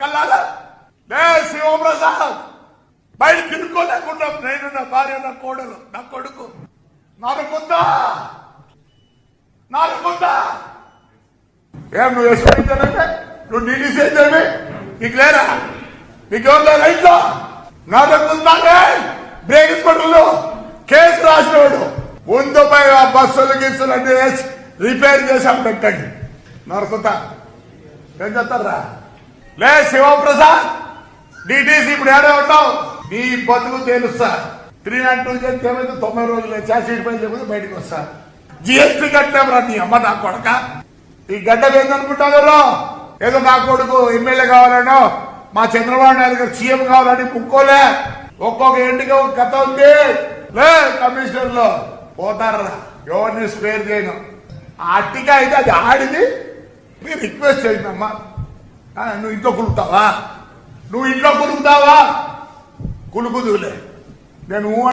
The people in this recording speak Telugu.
కల్లాలా? లే శివప్రసాద్ బయట తిరుక్కోలేకుండా నేను నా భార్య నా కోడలు నా కొడుకు. నాలుగుందా నాలుగుందా ఏం నువ్వు ఎస్పీంచానంటే నువ్వు నీళ్ళు చేద్దామి నీకు లేరా? నీకు ఎవరు లేరా ఇంట్లో? నరుకుందానే బ్రేక్ పట్టులు కేసు రాసినవాడు ముందు పై ఆ బస్సులు గిస్సులు అన్ని వేసి రిపేర్ చేసాం పెట్టండి. నరుకుతా ఏం చేస్తారా లే శివప్రసాద్ డిటీసీ ఇప్పుడు ఏడే ఉంటావు? నీ బతుకు తెలుస్తా. త్రీ నైన్ టూ చేస్తే ఏమైతే తొంభై రోజులు చార్జ్షీట్ పై లేకపోతే బయటకు వస్తా. జిఎస్టీ కట్టేవరా నీ అమ్మ నా కొడక. ఈ గడ్డ ఏందనుకుంటారు ఏదో నా కొడుకు ఎమ్మెల్యే కావాలనో మా చంద్రబాబు నాయుడు గారు సీఎం కావాలని ముక్కోలే ఒక్కొక్క ఇంటికి ఒక కథ ఉంది. లే కమిషనర్లో పోతారా? ఎవరిని స్పేర్ చేయను. ఆ అట్టిక అయితే అది ఆడింది. మీరు రిక్వెస్ట్ చేయండి అమ్మా. నువ్వు ఇంట్లో కులుకుతావా నువ్వు ఇంట్లో కులుకుతావా కులుకుదులే నేను